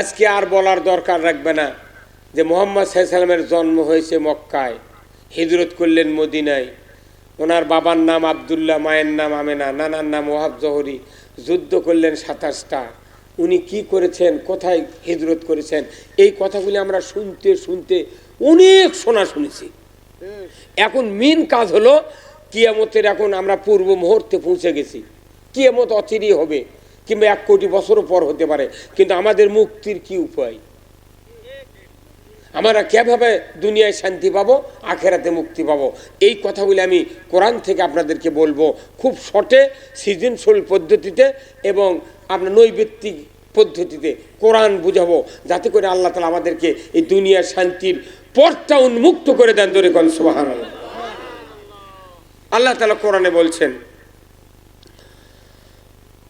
আজকে আর বলার দরকার রাখবে না যে মোহাম্মদ সাল্লামের জন্ম হয়েছে মক্কায়, হিজরত করলেন মদিনায়। ওনার বাবার নাম আবদুল্লাহ, মায়ের নাম আমেনা, নানার নাম ওহাব জহরি, যুদ্ধ করলেন সাতাশটা। উনি কি করেছেন, কোথায় হিজরত করেছেন, এই কথাগুলি আমরা শুনতে শুনতে অনেক শোনা শুনেছি। এখন মেন কাজ হলো, কিয়ামতের এখন আমরা পূর্ব মুহূর্তে পৌঁছে গেছি। কিয়ামত অচিরই হবে। কিংবা এক কোটি বছরও পর হতে পারে। কিন্তু আমাদের মুক্তির কি উপায়? আমরা কীভাবে দুনিয়ায় শান্তি পাবো, আখেরাতে মুক্তি পাবো? এই কথাগুলি আমি কোরআন থেকে আপনাদেরকে বলব। খুব শর্টে, সৃজনশীল পদ্ধতিতে এবং আপনার নৈবেত্তিক পদ্ধতিতে কোরআন বুঝাবো। যাতে করে আল্লাহ তালা আমাদেরকে এই দুনিয়ার শান্তির পথটা উন্মুক্ত করে দেন দরে কন সুবাহান আল্লাহ তালা কোরআনে বলছেন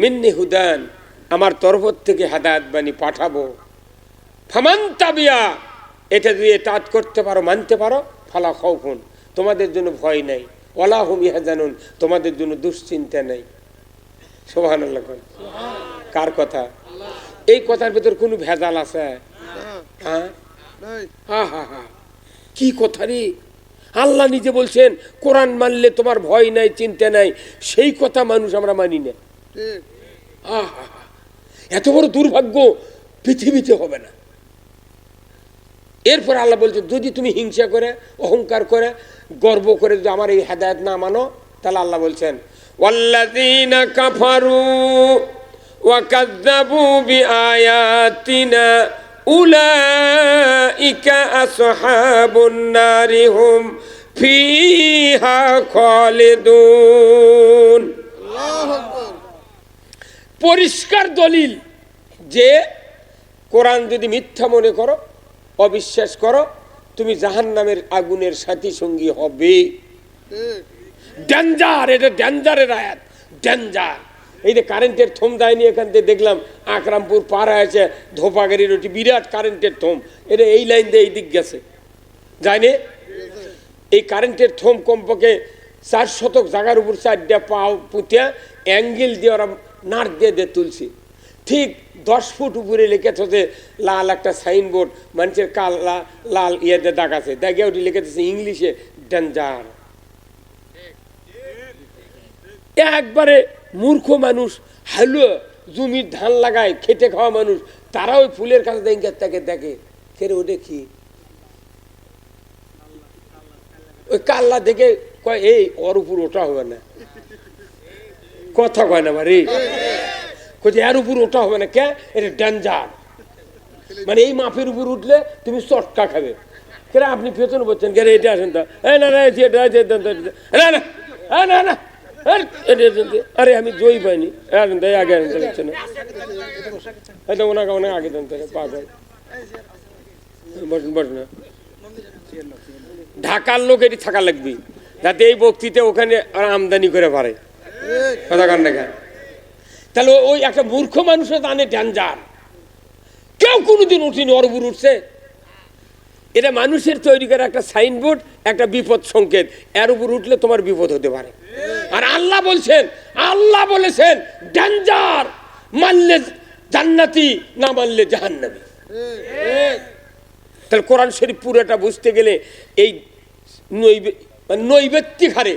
মিন্নি হুদান আমার তরফ থেকে হাদায়াত বাণী পাঠাবো। ফামান তাবিয়া এটা যদি তাঁত করতে পারো মানতে পারো ফালা খৌফুন তোমাদের জন্য ভয় নাই। ওলা হুম ইহা জানুন তোমাদের জন্য দুশ্চিন্তা নেই। সোহান কার কথা? এই কথার ভেতর কোনো ভেজাল আছে? হ্যাঁ? হা হা হা। কি কথা রে? আল্লাহ নিজে বলছেন কোরআন মানলে তোমার ভয় নাই চিন্তা নাই। সেই কথা মানুষ আমরা মানি না! এত বড় দুর্ভাগ্য পৃথিবীতে হবে না। এরপর আল্লাহ বলছে, যদি তুমি হিংসা করে, অহংকার করে, গর্ব করে যদি আমার এই হেদায়ত না মানো, তাহলে আল্লাহ বলছেন, ওয়াল্লাযীন কাফারু ওয়া কাযযাবু বিআয়াতিনা উলাইকা আসহাবুন নারি হুম ফিহা খালিদুন। পরিষ্কার দলিল যে কোরআন যদি মিথ্যা মনে করো, অবিশ্বাস করো, তুমি জাহান নামের আগুনের সাথী সঙ্গী হবে। ডেঞ্জার এটা ডেঞ্জারের আয়াত। ডেঞ্জার এই যে কারেন্টের থম দেয়নি এখান থেকে দেখলাম, আকরামপুর পার হয়েছে ধোপাগাড়ির ওটি বিরাট কারেন্টের থম। এটা এই লাইন দিয়ে এই দিক গেছে। যায়নি এই কারেন্টের থম কমপক্ষে চার শতক জায়গার উপর চারটা পাও পুঁতে অ্যাঙ্গেল দিয়ে ওরা নাট দিয়ে দিয়ে তুলছি। ঠিক দশ ফুট উপরে লিখেছে লাল একটা সাইনবোর্ড, মানুষের কালা লাল ইয়েতে দাগ আছে। দাগে ওটি লিখেছে ইংলিশে ডেঞ্জার। একবারে মূর্খ মানুষ, হালুয়া জমির ধান লাগায়, খেটে খাওয়া মানুষ তারা ওই ফুলের কাছে দেখে, তাকে দেখে। ফের ওটা কি ওই কাল্লা দেখে কয়, এই, ওর উপর ওটা হবে না। কথা কয় না মারি কইছে এর উপর ওটা হবে না। কে? এটা ডেঞ্জার। মানে এই মাপের উপর উঠলে তুমি চটকা খাবে। কেন আপনি পেছনে বলছেন কেন এটা আসেন তো। এই না না এটা এটা এটা, এটা, এটা, না না এ, না না এটা, এটা, এটা। আরে আমি জয়ী পাইনি। আসেন আগে না এই ওনাকে আগে দেন তো পাগল বসুন বসুন। ঢাকার লোক এটি থাকা লাগবে। যাতে এই বক্তৃতা ওখানে আমদানি করে পারে। তাহলে ওই একটা মূর্খ মানুষের দানে ড্যাঞ্জার। কেউ কোনোদিন উঠিনি, ওর উঠছে। এটা মানুষের তৈরি করা একটা সাইনবোর্ড, একটা বিপদ সংকেত। এর উপর উঠলে তোমার বিপদ হতে পারে। আর আল্লাহ বলছেন, আল্লাহ বলেছেন, ড্যাঞ্জার মানলে জান্নাতি, না মানলে জাহান্নাবি তাহলে কোরআন শরীফ পুরোটা বুঝতে গেলে এই নৈবে- নৈবেত্তিক হারে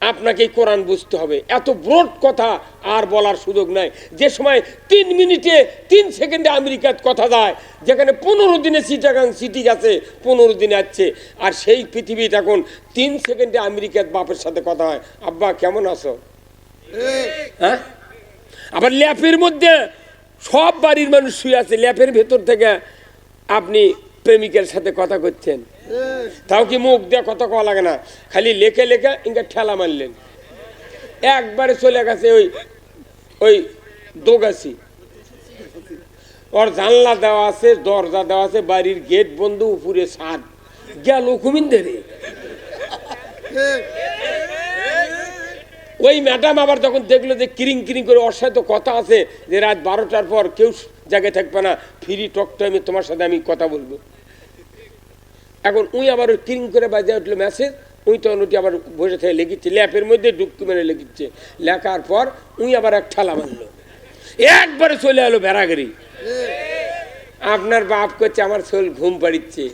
আপনাকে কোরআন বুঝতে হবে। এত ব্রড কথা আর বলার সুযোগ নাই। যে সময় তিন মিনিটে, তিন সেকেন্ডে আমেরিকার কথা যায়, যেখানে পনেরো দিনে সিটাগাং সিটি গেছে পনেরো দিনে আসছে আর সেই পৃথিবীতে এখন তিন সেকেন্ডে আমেরিকার বাপের সাথে কথা হয়। আব্বা, কেমন আছো? হ্যাঁ? আবার ল্যাপের মধ্যে সব বাড়ির মানুষ শুয়ে আছে। ল্যাপের ভেতর থেকে আপনি প্রেমিকের সাথে কথা করছেন তাও কি মুখ দিয়ে কথা কওয়া লাগে না? খালি লেখে লেখে ইনকা ঠেলা মারলেন। একবারে চলে গেছে ওই ওই দোগাছি। ওর জানলা দেওয়া আছে, দরজা দেওয়া আছে, বাড়ির গেট বন্ধ, উপরে ছাদ। গেল কুমিন্দেরে ওই ম্যাডাম আবার যখন দেখল যে কিরিং কিরিং করে ওর সাথে কথা আছে, যে রাত বারোটার পর কেউ জায়গায় থাকবে না, ফ্রি টক টাইমে তোমার সাথে আমি কথা বলব। এখন উই আবার ওই কিরিং করে বাজে উঠল মেসেজ উই তখন ওটি আবার বসে থেকে লেগেছে, ল্যাপের মধ্যে ডুবকি মেরে লেগেছে। লেখার পর উই আবার এক ঠালা মারলো। একবারে চলে এলো বেড়াগাড়ি। আপনার বাপ করছে, আমার শোল ঘুম পাড়িচ্ছে।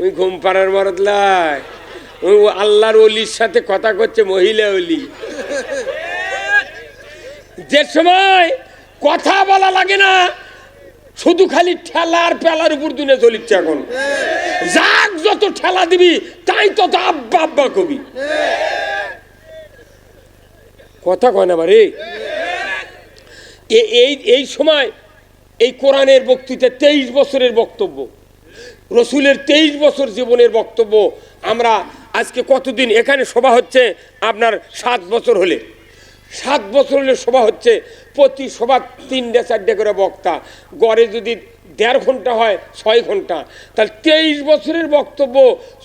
ওই ঘুম পাড়ার মরদ লাই। ওই আল্লাহর অলির সাথে কথা করছে, মহিলা অলি। যে সময় কথা বলা লাগে না শুধু খালি ঠেলার পেলার উপর দুনে চলিচ্ছে এখন। যাক যত ঠেলা দিবি, তাই তত আব্বা আব্বা কবি। কথা কয় না বারে এই এই সময় এই কোরআনের বক্তৃতা তেইশ বছরের বক্তব্য, রসুলের তেইশ বছর জীবনের বক্তব্য, আমরা আজকে কতদিন, এখানে সভা হচ্ছে আপনার সাত বছর হলে। সাত বছরের সভা হচ্ছে, প্রতি সভা তিনটে, চারটে করে বক্তা। গড়ে যদি দেড় ঘণ্টা হয়, ছয় ঘণ্টা। তাহলে তেইশ বছরের বক্তব্য,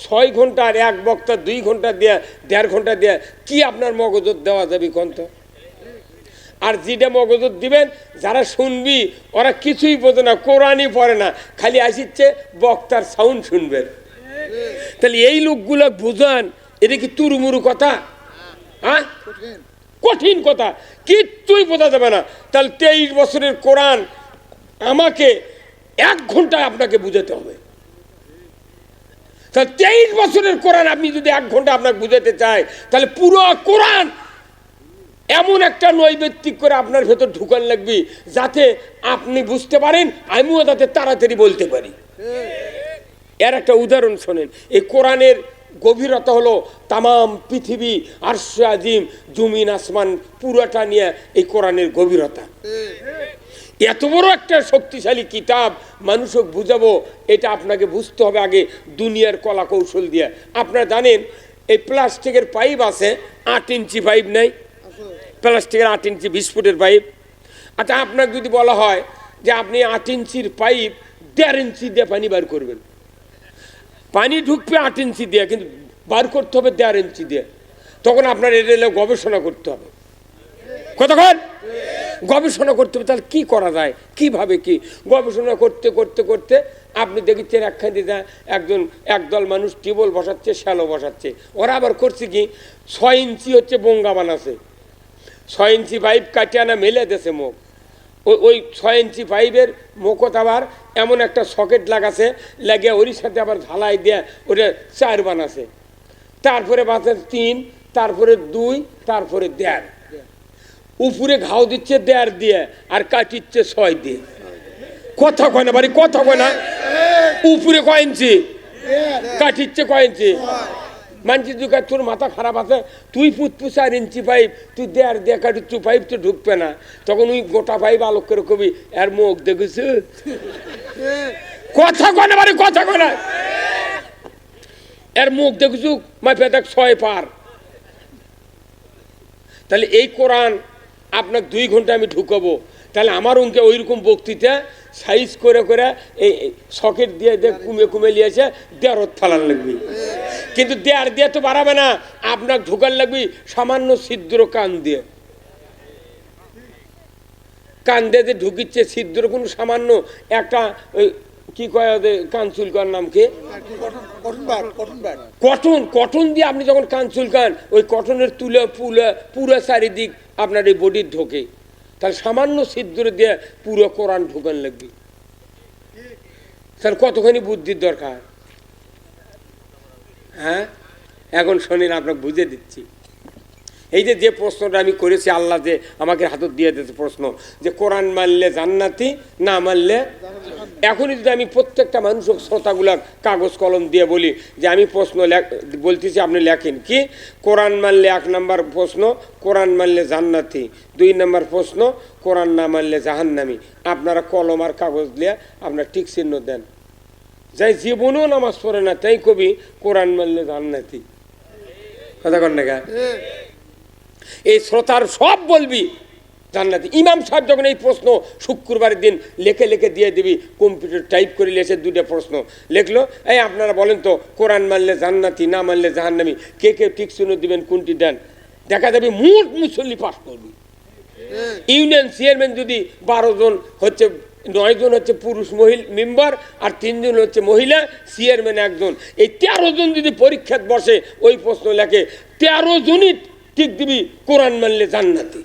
ছয় ঘণ্টা আর এক বক্তা, দুই ঘণ্টা দেয়া, দেড় ঘণ্টা দেয়া, কি আপনার মগজত দেওয়া যাবে কন্ত আর যেটা মগজত দিবেন, যারা শুনবি, ওরা কিছুই বোঝে না, কোরআনই পড়ে না, খালি আসিচ্ছে বক্তার সাউন্ড শুনবেন তাহলে এই লোকগুলো বুঝান, এটা কি তুরুমুরু কথা? হ্যাঁ? কঠিন কথা। কিচ্ছুই বোঝা যাবে না। তাহলে তেইশ বছরের কোরআন আমাকে এক ঘন্টায় আপনাকে বুঝাতে হবে। তাহলে তেইশ বছরের কোরআন আপনি যদি এক ঘণ্টা আপনাকে বুঝাতে চাই তাহলে পুরো কোরআন এমন একটা নৈবেত্তিক করে আপনার ভেতর ঢুকান লাগবে যাতে আপনি বুঝতে পারেন আমিও যাতে তাড়াতাড়ি বলতে পারি। এর একটা উদাহরণ শোনেন। এই কোরআনের গভীরতা হলো তামাম পৃথিবী, আরশ আজিম, জমিন আসমান, পুরোটা নিয়ে এই কোরআনের গভীরতা। এত বড় একটা শক্তিশালী কিতাব মানুষক বুঝাবো, এটা আপনাকে বুঝতে হবে আগে দুনিয়ার কলা কৌশল দিয়ে। আপনারা জানেন, এই প্লাস্টিকের পাইপ আছে, আট ইঞ্চি পাইপ নেই। প্লাস্টিকের আট ইঞ্চি বিশ ফুটের পাইপ। আচ্ছা আপনাকে যদি বলা হয় যে আপনি আট ইঞ্চির পাইপ দেড় ইঞ্চি দিয়ে পানি বার করবেন। পানি ঢুকবে আট ইঞ্চি দিয়ে, কিন্তু বার করতে হবে দেড় ইঞ্চি দিয়ে। তখন আপনার এটা এলে গবেষণা করতে হবে। কতক্ষণ গবেষণা করতে হবে, তাহলে কী করা যায়? কীভাবে কি? গবেষণা করতে করতে করতে আপনি দেখেছেন একখান দিতে একজন একদল মানুষ টিউবওয়েল বসাচ্ছে, শ্যালো বসাচ্ছে। ওরা আবার করছে কি? ছয় ইঞ্চি হচ্ছে বঙ্গা বানাছে ছয় ইঞ্চি পাইপ কাটিয়ে আনা মেলে দেছে মুখ। ওই ওই ছয় ইঞ্চি পাইপের মুখত আবার এমন একটা সকেট লাগাছে, লাগিয়ে ওরই সাথে আবার ঝালাই দিয়ে ওটা চার বানাছে। তারপরে বাঁচে তিন, তারপরে দুই, তারপরে দেড়। উপরে ঘাও দিচ্ছে দেড় দিয়ে, আর কাটিচ্ছে ছয় দিয়ে। কথা কয় না বাড়ি, কথা কয় না। উপরে কয় ইঞ্চি? কাটিচ্ছে কয় ইঞ্চি? মানছি তুই তোর মাথা খারাপ আছে, তুই পুতপু চার ইঞ্চি পাইপ, তুই দেড় দিয়ে কাটি, তুই পাইপ তো ঢুকবে না। তখন ওই গোটা পাইপ আলোক করে কবি, এর মুখ দেখেছ? কথা কয় না বাড়ি, কথা কয় না। এর মুখ দেখেছু? মাইপে দেখ, ছয় পার। তাহলে এই কোরআন আপনার দুই ঘণ্টা আমি ঢুকাবো। তাহলে আমার অঙ্কে ওই রকম বক্তৃতা সাইজ করে করে এই সকেট দিয়ে দিয়ে কুমে কুমে নিয়েছে দেড়ত ফালান লাগবে। কিন্তু দেড় দিয়ে তো বাড়াবে না, আপনার ঢুকান লাগবে সামান্য ছিদ্র কান দিয়ে। কান দিয়ে যে ঢুকিচ্ছে ছিদ্র, কোনো সামান্য একটা কি কয় ওদের কানচুল কার নাম কি? কটন কটন কটন কটন দিয়ে আপনি যখন কান চুলকান, ওই কটনের তুলে, পুলে, পুরো চারিদিক আপনার এই বডির ঢোকে। তাহলে সামান্য ছিদ্র দিয়ে পুরো কোরআন ঢুকান লাগবে। তাহলে কতখানি বুদ্ধির দরকার? হ্যাঁ? এখন শোনেন, আপনাকে বুঝে দিচ্ছি। এই যে যে প্রশ্নটা আমি করেছি, আল্লাহ যে আমাকে হাতত দিয়ে দিয়েছে প্রশ্ন, যে কোরআন মারলে জান্নাতি, না মানলে এখনই যদি আমি প্রত্যেকটা মানুষের শ্রোতাগুলা কাগজ কলম দিয়ে বলি, যে আমি প্রশ্ন বলতেছি, আপনি লেখেন কি? কোরআন মারলে এক নম্বর প্রশ্ন, কোরআন মানলে জান্নাতি। দুই নম্বর প্রশ্ন, কোরআন না মানলে জাহান্নামি। আপনারা কলম আর কাগজ দিয়ে আপনার ঠিক চিহ্ন দেন। যাই জীবনেও নামাজ পড়ে না, তাই কবি কোরআন মারলে জান্নাতি। কথা কন না? এই শ্রোতার সব বলবি জান্নাতি। ইমাম সাহেব যখন এই প্রশ্ন শুক্রবারের দিন লেখে লেখে দিয়ে দিবি কম্পিউটার টাইপ করে লেসে দুটো প্রশ্ন লিখলো। এই আপনারা বলেন তো, কোরআন মানলে জান্নাতি, না মানলে জাহান্নামি? কে কে ঠিক শুনে দিবেন, কোনটি দেন? দেখা যাবে মোট মুসল্লি পাস করবি। ইউনিয়ন চেয়ারম্যান যদি বারো জন হচ্ছে, নয় জন হচ্ছে পুরুষ মহিলা মেম্বার আর তিনজন হচ্ছে মহিলা, চেয়ারম্যান একজন। এই তেরো জন যদি পরীক্ষাত বসে ওই প্রশ্ন লেখে, তেরো জনই ঠিক দিবি? কোরআন মানলে জান্নাতি।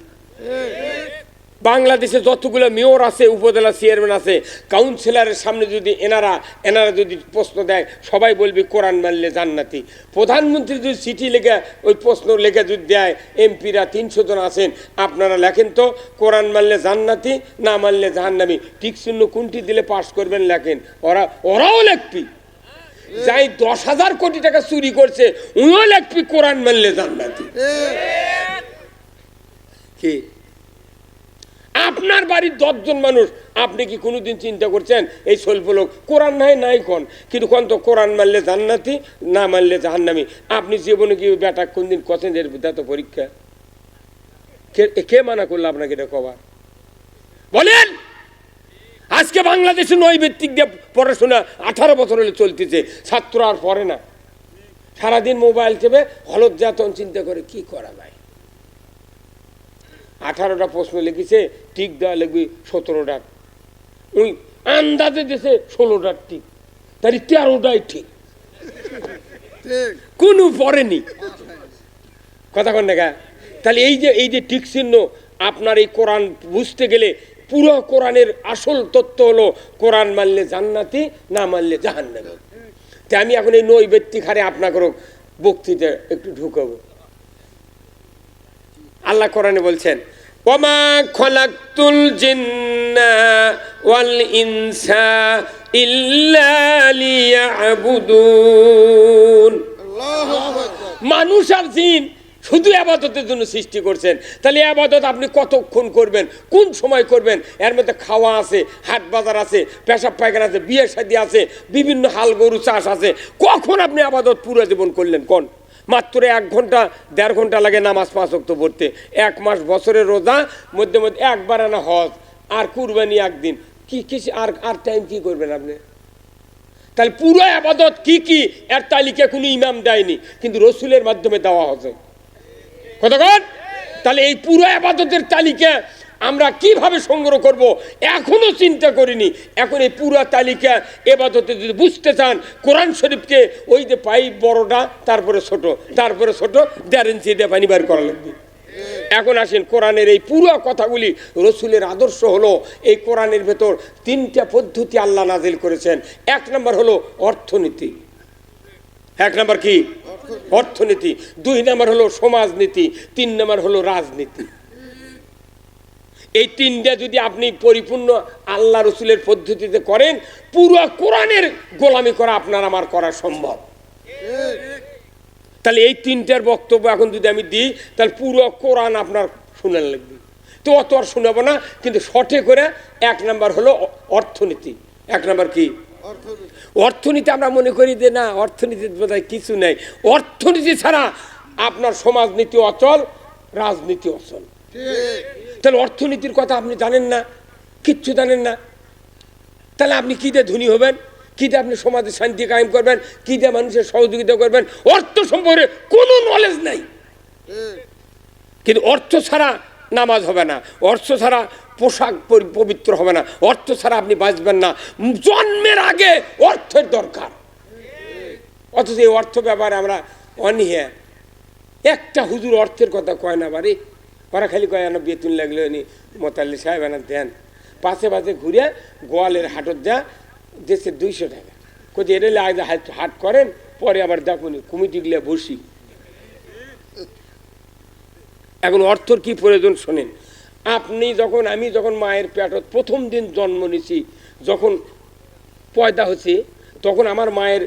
বাংলাদেশে যতগুলো মেয়র আছে, উপজেলা চেয়ারম্যান আছে, কাউন্সিলরের সামনে যদি এনারা এনারা যদি প্রশ্ন দেয়, সবাই বলবে কোরআন মানলে জান্নাতি। প্রধানমন্ত্রী যদি চিঠি লেখে, ওই প্রশ্ন লেখে যদি দেয়, এমপিরা তিনশো জন আছেন, আপনারা লেখেন তো, কোরআন মানলে জান্নাতি, না মানলে জাহান্নামি। ঠিক শূন্য কোনটি দিলে পাশ করবেন লেখেন। ওরা ওরাও লেখবি। যাই দশ হাজার কোটি টাকা চুরি করছে উনিও লেখবি কোরআন মানলে জান্নাতি। কি? আপনার বাড়ির দশজন মানুষ আপনি কি কোনোদিন চিন্তা করছেন এই স্বল্প লোক? কোরআন নাই নাই কোন? কিন্তু কোন তো কোরআন মানলে জান্নাতি না মানলে জাহান্নামি? আপনি জীবনে কি বেটা কোনদিন কছেন এর তো পরীক্ষা? কে কে মানা করল আপনাকে এটা কবার? বলেন! আজকে বাংলাদেশে নৈবেত্তিক দিয়ে পড়াশোনা আঠারো বছর হলে চলতেছে ছাত্র আর পড়ে না। সারাদিন মোবাইল চেপে হলত যাতন চিন্তা করে কি করা যায়? আঠারোটা প্রশ্ন লিখেছে ঠিক দেওয়া লিখবি সতেরোটা। ওই আন্দাজে দেশে ষোলোটার ঠিক তাই তেরোটাই ঠিক কোনো পড়েনি। কথা কন দেখা তাহলে এই যে এই যে ঠিক চিহ্ন আপনার এই কোরআন বুঝতে গেলে পুরো কোরআনের আসল তত্ত্ব হলো কোরআন মানলে জান্নাতি না মানলে জাহান্নামি। তাই আমি এখন এই নৈবেত্তিক হারে আপনাকে বক্তৃতা একটু ঢুকাবো। আল্লাহ কোরআনে বলছেন ওমা জিন্না ওয়াল ইনসা ইল্লা মানুষ আর জিন শুধু আবাদতের জন্য সৃষ্টি করছেন। তাহলে আবাদত আপনি কতক্ষণ করবেন? কোন সময় করবেন? এর মধ্যে খাওয়া আছে, হাট বাজার আছে, পেশাব পায়খানা আছে, বিয়ে শাদি আছে, বিভিন্ন হাল গরু চাষ আছে। কখন আপনি আবাদত পুরো জীবন করলেন? কোন? মাত্র এক ঘণ্টা, দেড় ঘণ্টা লাগে নামাজ পাঁচ অক্ত পড়তে। এক মাস বছরের রোজা, মধ্যে মধ্যে একবার আনা হজ, আর কুরবানি একদিন। কি কি, আর আর টাইম কি করবেন আপনি? তাহলে পুরো আবাদত কি কি? এর তালিকা কোনো ইমাম দেয়নি, কিন্তু রসুলের মাধ্যমে দেওয়া হচ্ছে কতক্ষণ তাহলে এই পুরো আবাদতের তালিকা আমরা কীভাবে সংগ্রহ করব এখনও চিন্তা করিনি। এখন এই পুরো তালিকা এবাদতে যদি বুঝতে চান, কোরআন শরীফকে ওই যে পাইপ বড়টা, তারপরে ছোট তারপরে ছোট, দেড় দিয়ে পানি বার করা লাগবে। এখন আসেন, কোরআনের এই পুরো কথাগুলি রসুলের আদর্শ হলো, এই কোরআনের ভেতর তিনটা পদ্ধতি আল্লাহ নাজিল করেছেন। এক নম্বর হলো অর্থনীতি। এক নম্বর কি? অর্থনীতি, দুই নাম্বার হলো সমাজনীতি, তিন নাম্বার হলো রাজনীতি। এই তিনটা যদি আপনি পরিপূর্ণ আল্লাহ রসুলের পদ্ধতিতে করেন, পুরো কোরআনের গোলামি করা আপনার আমার করা সম্ভব। তাহলে এই তিনটার বক্তব্য এখন যদি আমি দিই, তাহলে পুরো কোরআন আপনার শুনে লাগবে। তো অত আর শোনাবো না, কিন্তু শর্টে করে এক নাম্বার হলো অর্থনীতি, এক নাম্বার কি? অর্থনীতি। আমরা মনে করি যে না অর্থনীতির বোধহয় কিছু নেই। অর্থনীতি ছাড়া আপনার সমাজনীতি অচল রাজনীতি অচল। তাহলে অর্থনীতির কথা আপনি জানেন না কিচ্ছু জানেন না। তাহলে আপনি কী দিয়ে ধনী হবেন? কী দিয়ে আপনি সমাজে শান্তি কায়েম করবেন? কী দিয়ে মানুষের সহযোগিতা করবেন? অর্থ সম্পর্কে কোনো নলেজ নাই। কিন্তু অর্থ ছাড়া নামাজ হবে না। অর্থ ছাড়া পোশাক পবিত্র হবে না। অর্থ ছাড়া আপনি বাঁচবেন না। জন্মের আগে অর্থের দরকার। অথচ এই অর্থ ব্যাপারে আমরা অনীহে। একটা হুজুর অর্থের কথা কয় না বাড়ি? ওরা খালি কয় না বেতন লাগলে নি মোতাল্লি সাহেব এনার দেন। পাশে পাশে ঘুরে গোয়ালের হাটত দেয়া দেশে দুইশো টাকা। কোথায় এটা আগে হাট করেন, পরে আবার দেখুন দেখুনি কমিটিগুলো বসি। এখন অর্থর কি প্রয়োজন, শোনেন। আপনি যখন, আমি যখন মায়ের পেটত প্রথম দিন জন্ম নিছি, যখন পয়দা হচ্ছে তখন আমার মায়ের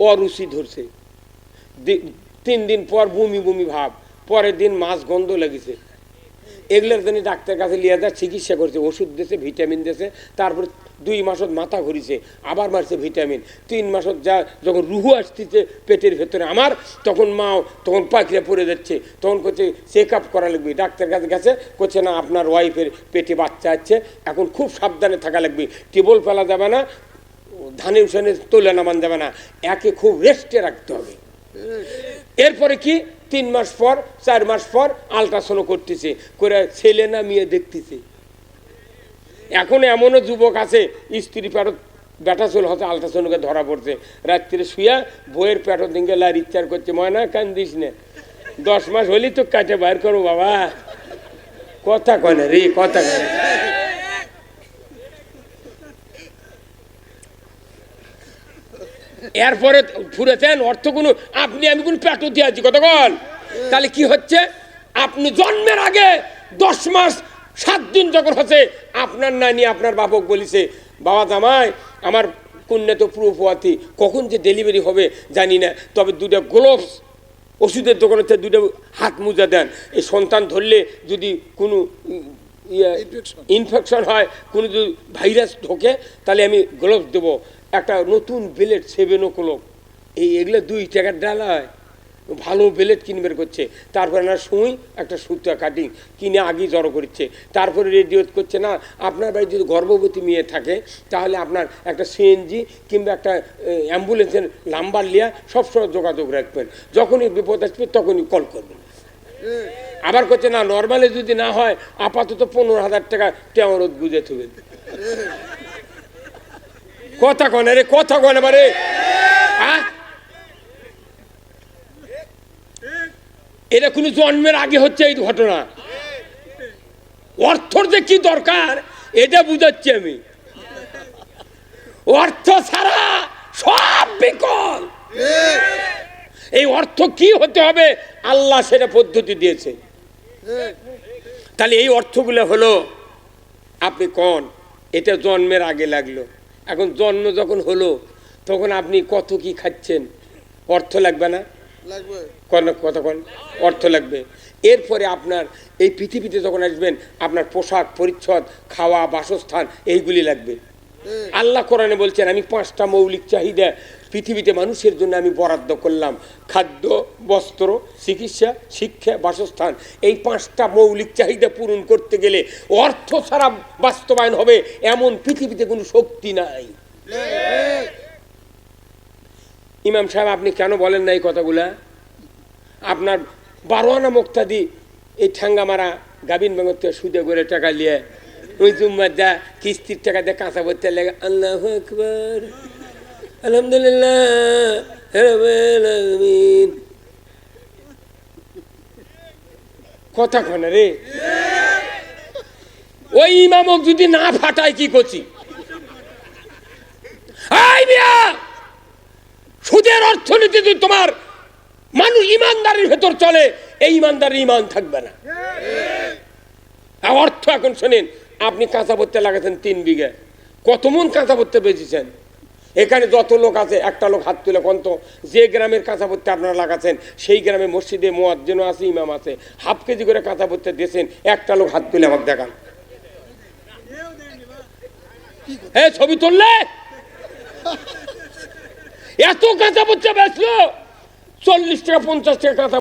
অরুচি ধরছে। তিন দিন পর বমি বমি ভাব, পরের দিন মাছ গন্ধ লেগেছে। এগুলোর জন্য ডাক্তারের কাছে লিয়ে যা চিকিৎসা করছে, ওষুধ দিয়েছে ভিটামিন দিয়েছে তারপর দুই মাসত মাথা ঘুরিছে, আবার মারছে ভিটামিন। তিন মাসত যা যখন রুহু আসতেছে পেটের ভেতরে আমার, তখন মাও তখন পাখিরা পড়ে যাচ্ছে। তখন করছে চেক আপ করা লাগবে। ডাক্তার কাছে গেছে করছে না, আপনার ওয়াইফের পেটে বাচ্চা আছে, এখন খুব সাবধানে থাকা লাগবে। টেবল ফেলা যাবে না ধানে উসানে তোলে নামান যাবে না, একে খুব রেস্টে রাখতে হবে। এরপরে কি? তিন মাস পর, চার মাস পর আলট্রাসাউন্ড করতেছে। করে ছেলে না, মেয়ে দেখতেছে। এখন এমনও যুবক আছে, স্ত্রী প্যারত বেটা চল হচ্ছে আলট্রাসাউন্ডকে ধরা পড়ছে। রাত্রে শুয়া বইয়ের প্যাটর দিনকে লার ইচ্ছার করছে, ময়না কান্দিস নে। দশ মাস হলেই তো কাটে বাইর করো বাবা। কথা কয় না রে, কথা কয় না। এরপরে ফুরেছেন, অর্থ কোনো, আপনি আমি কোনো পেটো দিয়ে আছি কতক্ষণ তাহলে কি হচ্ছে? আপনি জন্মের আগে দশ মাস সাত দিন যখন হচ্ছে আপনার নানি আপনার বাপক বলিছে বাবা জামাই আমার কন্যা তো প্রুফ হওয়াতি কখন যে ডেলিভারি হবে জানি না তবে দুটা গ্লোভস ওষুধের দোকানে দুটো হাত মোজা দেন। এই সন্তান ধরলে যদি কোনো ইয়ে ইনফেকশন হয় কোনো যদি ভাইরাস ঢোকে তাহলে আমি গ্লোভস দেবো। একটা নতুন বেলেট সেভেনো ক্লোভ এই এগুলো দুই টাকার ডাল হয় ভালো বেলেট কিনে বের করছে। তারপরে না সুই, একটা সুতা কাটিং কিনে আগে জড়ো করছে। তারপরে রেডিও করছে না, আপনার বাড়ি যদি গর্ভবতী মেয়ে থাকে, তাহলে আপনার একটা সিএনজি কিংবা একটা অ্যাম্বুলেন্সের নাম্বার লিয়া সবসময় যোগাযোগ রাখবেন। যখনই বিপদ আসবে তখনই কল করবেন। আবার করছে না নর্মালে যদি না হয়, আপাতত পনেরো হাজার টাকা টেমরত গুজে থুবেন কথা কনে রে, কথা কনে বারে আহ? এটা কোনো জন্মের আগে হচ্ছে এই ঘটনা। অর্থর যে কি দরকার, এটা বুঝাচ্ছি আমি। অর্থ ছাড়া সব বিকল। এই অর্থ কি হতে হবে, আল্লাহ সেটা পদ্ধতি দিয়েছে। তাহলে এই অর্থগুলো হলো, আপনি কন? এটা জন্মের আগে লাগল। এখন জন্ম যখন হলো, তখন আপনি কত কি খাচ্ছেন? অর্থ লাগবে না। কতক্ষণ? অর্থ লাগবে। এরপরে আপনার এই পৃথিবীতে যখন আসবেন আপনার পোশাক পরিচ্ছদ খাওয়া বাসস্থান এইগুলি লাগবে। আল্লাহ কোরআনে বলছেন আমি পাঁচটা মৌলিক চাহিদা পৃথিবীতে মানুষের জন্য আমি বরাদ্দ করলাম। খাদ্য বস্ত্র চিকিৎসা শিক্ষা বাসস্থান। এই পাঁচটা মৌলিক চাহিদা পূরণ করতে গেলে অর্থ ছাড়া বাস্তবায়ন হবে এমন পৃথিবীতে কোনো শক্তি নাই। ইমাম সাহেব, আপনি কেন বলেন না এই কথাগুলা? আপনার বারো আনা মুক্তাদি এই ঠ্যাঙ্গা মারা গাবিন সুদে করে টাকা নিয়ে ওই জুম্মার দা কিস্তির টাকা দিয়ে কাঁচা করতে লেগে, আল্লাহ আকবর, আলহামদুলিল্লাহ কথা কনে রে? ওই ইমামক যদি না ফাটায় কি করছি? আই মিয়া! সুদের অর্থনীতি যদি তোমার মানুষ ইমানদারির ভেতর চলে, এই ইমানদারের ইমান থাকবে না। অর্থ এখন শোনেন, আপনি কাঁচা পড়তে লাগাচ্ছেন তিন বিঘে। কত মন কাঁচা পড়তে বেঁচেছেন? এখানে যত লোক আছে, একটা লোক হাত তুলে কন্ত, যে গ্রামের কাঁচা পড়তে আপনারা লাগাচ্ছেন, সেই গ্রামে মসজিদে মোয়াজ্জেনও আছে, ইমাম আছে, হাফ কেজি করে কাঁচা পড়তে দিয়েছেন, একটা লোক হাত তুলে আমাকে দেখান। হ্যাঁ ছবি তুললে? এত কাঁচা পড়তে বেচলো? চল্লিশ টাকা পঞ্চাশ টাকা কাঁচা